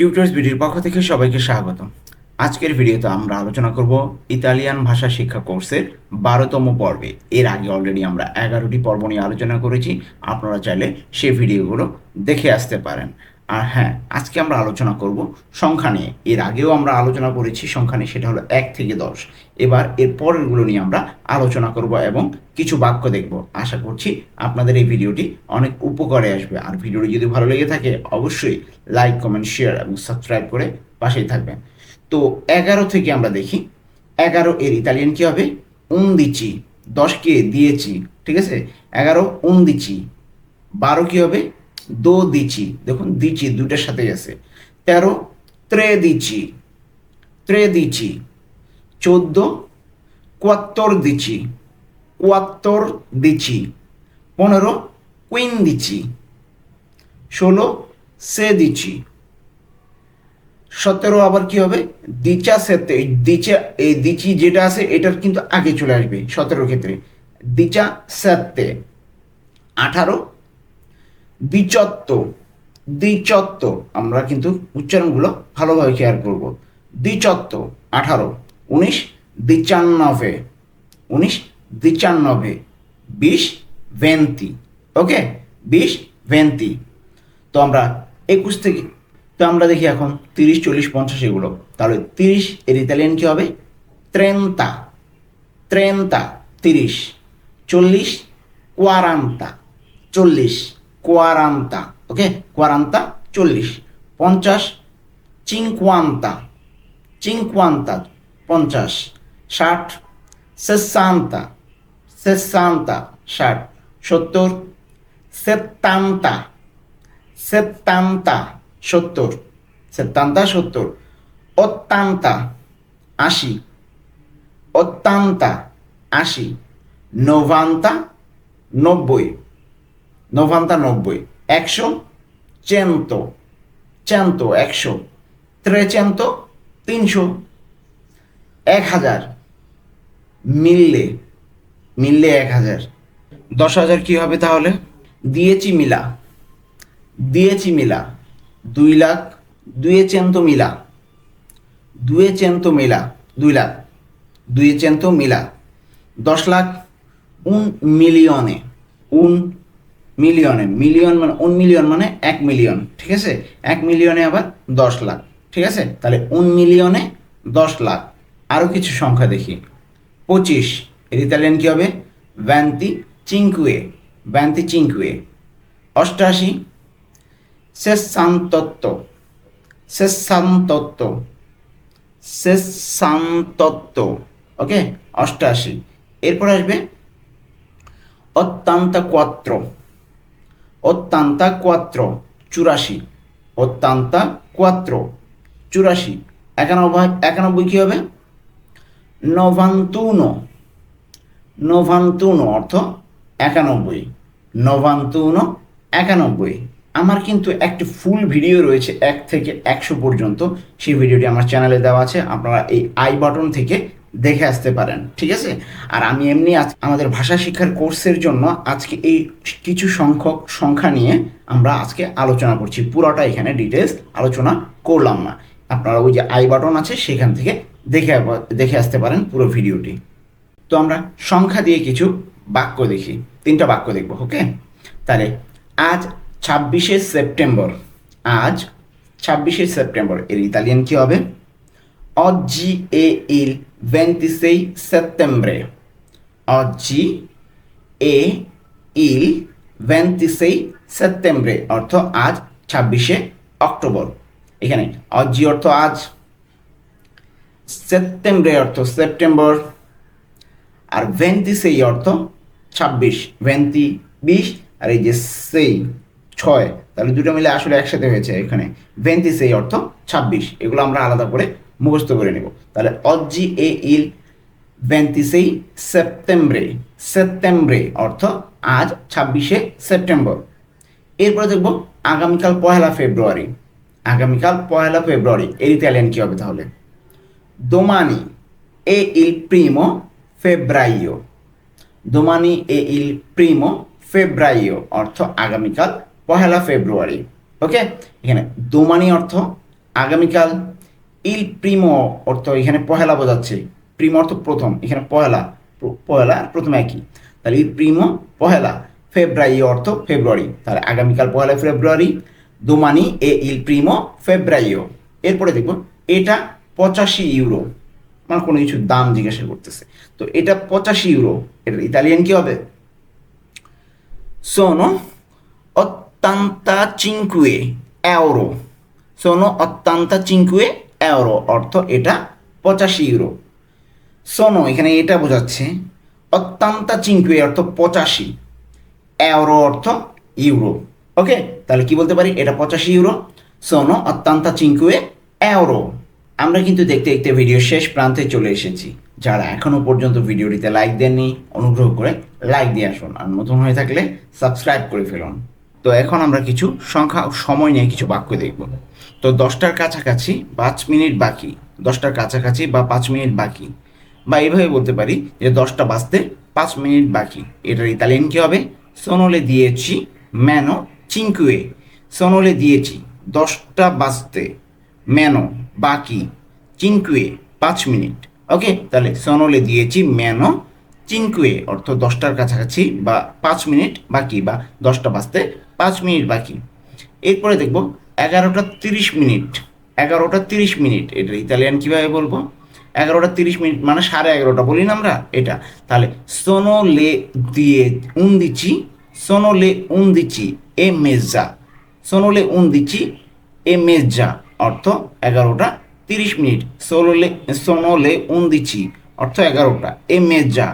Tutors ভিডিওর পক্ষ থেকে সবাইকে স্বাগত আজকের ভিডিওতে আমরা আলোচনা করব ইতালিয়ান ভাষা শিক্ষা কোর্সের বারোতম পর্বে। এর আগে অলরেডি আমরা এগারোটি পর্ব নিয়ে আলোচনা করেছি। আপনারা চাইলে সেই ভিডিওগুলো দেখে আসতে পারেন। আর হ্যাঁ আজকে আমরা আলোচনা করব সংখ্যা নিয়ে। এর আগেও আমরা আলোচনা করেছি, সংখ্যা নিয়ে সেটা হলো এক থেকে দশ। এবার এর পরেরগুলো নিয়ে আমরা আলোচনা করব এবং কিছু বাক্য দেখব। আশা করছি আপনাদের এই ভিডিওটি অনেক উপকারে আসবে। আর ভিডিওটি যদি ভালো লেগে থাকে, অবশ্যই লাইক, কমেন্ট, শেয়ার এবং সাবস্ক্রাইব করে পাশেই থাকবেন। তো এগারো থেকে আমরা দেখি, এগারো এর ইতালিয়ান কী হবে? উন্দিচি। দশকে দিয়েছি, ঠিক আছে? এগারো, উন্দিচি। বারো কী হবে? দো দিচি। দেখুন, দিচি দুইটার সাথে আছে। তেরো ত্রে দিচি ত্রে দিচি চোদ্দ, কোয়াত্তর দিচি। কোয়াত্তর দিচি। পনেরো, কুইন দিচি। ষোলো, সে দিচি। সতেরো আবার কি হবে? দিচা সেতে, দিচা, এই দিচি যেটা আছে, এটার কিন্তু আগে চলে আসবে সতেরোর ক্ষেত্রে। দিচা সেতে। আঠারো দ্বিচত্ব দ্বিচত্ব, আমরা কিন্তু উচ্চারণগুলো ভালোভাবে খেয়াল করব। দ্বিচত্ব, আঠারো, উনিশ দ্বিচান্নভে উনিশ দ্বিচান্নভে বিশ ভেন্তি ওকে? বিশ ভেন্তি তো আমরা একুশ থেকে, তো আমরা দেখি এখন তিরিশ, চল্লিশ, পঞ্চাশ এগুলো। তাহলে তিরিশ, এর ইতালিয়ান কী হবে? ত্রেন্তা ত্রেন্তা, তিরিশ, চল্লিশ কোয়ারান্তা চল্লিশ। কোয়ারান্তা ওকে কোয়ারান্তা চল্লিশ, পঞ্চাশ চিংকুয়ান্তা চিংকুয়ান্তা পঞ্চাশ, ষাট সেসান্তা সেসান্তা ষাট, সত্তর সেত্তান্তা সেত্তান্তা সত্তর সেত্তান্তা সত্তর অত্যান্তা আশি অত্যান্তা আশি নবান্তা নব্বই নভান্তা নব্বই একশো চেন্ত চেন্ত একশো ত্রেচেন্ত তিনশো, এক হাজার, মিললে মিললে এক হাজার। দশ হাজার কী হবে তাহলে? দিয়েছি মিলা দিয়েছি মিলা, দুই লাখ, দুয়ে চেন্ত মিলা, দুয়ে চেন্ত মিলা, দুই লাখ, দুয়ে চেন্ত মিলা, দশ লাখ, উন মিলিয়নে, উন মিলিয়নে, মিলিয়ন মানে উন মিলিয়ন মানে এক মিলিয়ন ঠিক আছে? এক মিলিয়নে আবার দশ লাখ, ঠিক আছে? তাহলে উন মিলিয়নে দশ লাখ। আরও কিছু সংখ্যা দেখি। পঁচিশ এর ইতালিয়ান কী হবে? ভ্যান্তি চিঙ্কুয়ে ভ্যান্তি চিঙ্কুয়ে অষ্টাশি, সেসান্তত্ব সেসান্তত্ব সেসান্তত্ব, ওকে? অষ্টাশি। এরপর আসবে অত্যন্ত কোয়াত্র অত্যন্ত কোয়াত্র, চুরাশি। অত্যন্ত কোয়াত্র, চুরাশি। একানব্বই একানব্বই কী হবে? নভান্তুনো নভান্তুনো অর্থ একানব্বই। নভান্তুনো একানব্বই। আমার কিন্তু একটি ফুল ভিডিও রয়েছে এক থেকে একশো পর্যন্ত। সেই ভিডিওটি আমার চ্যানেলে দেওয়া আছে। আপনারা এই আই বাটন থেকে দেখে আসতে পারেন, ঠিক আছে? আর আমি এমনি আমাদের ভাষা শিক্ষার কোর্সের জন্য আজকে এই কিছু সংখ্যক সংখ্যা নিয়ে আমরা আজকে আলোচনা করছি। পুরোটা এখানে ডিটেলস আলোচনা করলাম না। আপনারা ওই যে আই বাটন আছে, সেখান থেকে দেখে দেখে আসতে পারেন পুরো ভিডিওটি। তো আমরা সংখ্যা দিয়ে কিছু বাক্য দেখি। তিনটা বাক্য দেখব, ওকে? তাহলে, আজ ছাব্বিশে সেপ্টেম্বর, আজ ছাব্বিশে সেপ্টেম্বর, এর ইতালিয়ান কি হবে? oggi এ il 26 settembre oggi è il 26 সেপ্টেম্বরে অর্থ আজ ছাব্বিশে অক্টোবর। এখানে অজি অর্থ আজ সেপ্টেম্বরে অর্থ সেপ্টেম্বর আর ভেন্তি সেই অর্থ ছাব্বিশ। ভেন্তি বিশ আর এই যে সেই ছয়, তাহলে দুটো মিলে আসলে একসাথে হয়েছে এখানে। ভেন্তি সেই অর্থ ছাব্বিশ, এগুলো আমরা আলাদা করে মুখস্থ করে নেব। তাহলে অজি এ ইল ভেন্তিসেই সেপ্টেম্বরে সেপ্টেম্বরে অর্থ আজ ছাব্বিশে সেপ্টেম্বর। এরপরে দেখব আগামীকাল পয়লা ফেব্রুয়ারি। আগামীকাল পয়লা ফেব্রুয়ারি এর ইতালিয়ান কী হবে তাহলে? domani এ ইল primo febbraio domani এ ইল primo febbraio অর্থ আগামীকাল পহেলা ফেব্রুয়ারি। ওকে? এখানে দোমানি অর্থ আগামীকাল ইল প্রিমো অর্থ এখানে পহেলা বোঝাচ্ছে। প্রিমো অর্থ প্রথম, এখানে পহেলা পহেলা প্রথম একই। তাহলে ইল প্রিমো পহেলা, ফেব্রুয়ারি অর্থ ফেব্রুয়ারি। তাহলে আগামীকাল পহেলা ফেব্রুয়ারি, দুমানি এ ইল প্রিমো ফেব্রুয়ারিও। এরপরে দেখব এটা পঁচাশি ইউরো। মানে কোনো কিছু দাম জিজ্ঞাসা করতেছে। তো এটা পঁচাশি ইউরো এটা ইতালিয়ান কি হবে? sono 85 euro sono 85 euro, অর্থ এটা পঁচাশি ইউরো সোনো এখানে এটা বোঝাচ্ছে, অত্যান্তা চিঙ্কুয়ে অর্থ পঁচাশি। এওরো অর্থ ইউরো ওকে তাহলে কি বলতে পারি? এটা পঁচাশি ইউরো সোনো অত্যান্তা চিঙ্কুয়ে এওরো আমরা কিন্তু দেখতে দেখতে ভিডিও শেষ প্রান্তে চলে এসেছি। যারা এখনও পর্যন্ত ভিডিওটিতে লাইক দেননি, অনুগ্রহ করে লাইক দিয়ে আসুন। আর নতুন হয়ে থাকলে সাবস্ক্রাইব করে ফেলুন। তো এখন আমরা কিছু সংখ্যা, সময় নিয়ে কিছু বাক্য দেখব। তো দশটার কাছাকাছি পাঁচ মিনিট বাকি। দশটার কাছাকাছি বা পাঁচ মিনিট বাকি। বা এইভাবে বলতে পারি যে দশটা বাজতে পাঁচ মিনিট বাকি। এটার ইতালিয়ান কি হবে? সোনলে দিয়েছি ম্যানো চিঙ্কুয়ে সোনলে দিয়েছি দশটা বাজতে ম্যানো বাকি। চিঙ্কুয়ে পাঁচ মিনিট। ওকে তাহলে সোনলে দিয়েছি ম্যানো চিঙ্কুয়ে অর্থ দশটার কাছাকাছি, বা পাঁচ মিনিট বাকি, বা দশটা বাজতে পাঁচ মিনিট বাকি। এরপরে দেখব এগারোটা তিরিশ মিনিট। এগারোটা তিরিশ মিনিট, এটা ইতালিয়ান কীভাবে বলব? এগারোটা তিরিশ মিনিট মানে সাড়ে এগারোটা বলি না আমরা? এটা। তাহলে সোনো লে দিয়ে উন দিচ্ছি সোনো লে উন দিচ্ছি এ মেজা সোনো লে উন দিচ্ছি এ মেজা অর্থ এগারোটা তিরিশ মিনিট। সোলো লে সোনো লে উন দিচ্ছি অর্থ এগারোটা এ মেজা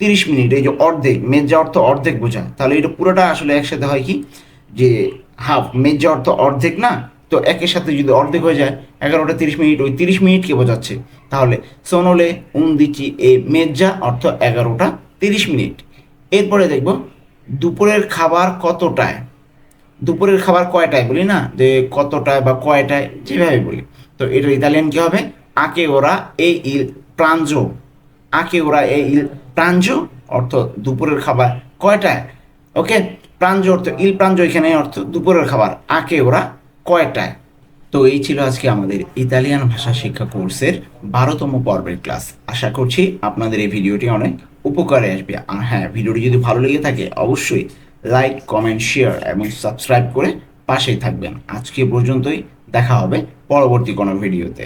তিরিশ মিনিট, এই যে অর্ধেক মেজা অর্থ অর্ধেক বোঝায় তাহলে এটা পুরোটা আসলে একসাথে হয় কি? যে হাফ মেজা অর্থ অর্ধেক না? তো একের সাথে যদি অর্ধেক হয়ে যায়, এগারোটা তিরিশ মিনিট, ওই তিরিশ মিনিটকে বোঝাচ্ছে। তাহলে সোনলে উন্দিচি এ মেজা অর্থ এগারোটা তিরিশ মিনিট। এরপরে দেখব, দুপুরের খাবার কতটায়? দুপুরের খাবার কয়টায় বলি না? যে কতটায় বা কয়টায়, যেভাবে বলি। তো এটা ইতালিয়ান কি হবে? আকে ওরা এ ইল প্রাঞ্জো। আকে ওরা এই প্রাঞ্জো, অর্থ দুপুরের খাবার, কয়টায়? ওকে? প্রাঞ্জো অর্থ, ইল প্রাঞ্জ এখানে অর্থ, দুপুরের খাবার, আঁকে ওরা কয়টায়? তো এই ছিল আজকে আমাদের ইতালিয়ান ভাষা শিক্ষা কোর্সের বারোতম পর্বের ক্লাস। আশা করছি আপনাদের এই ভিডিওটি অনেক উপকারে আসবে। আর হ্যাঁ ভিডিওটি যদি ভালো লেগে থাকে, অবশ্যই লাইক, কমেন্ট, শেয়ার এবং সাবস্ক্রাইব করে পাশেই থাকবেন। আজকে পর্যন্তই দেখা হবে পরবর্তী কোনো ভিডিওতে।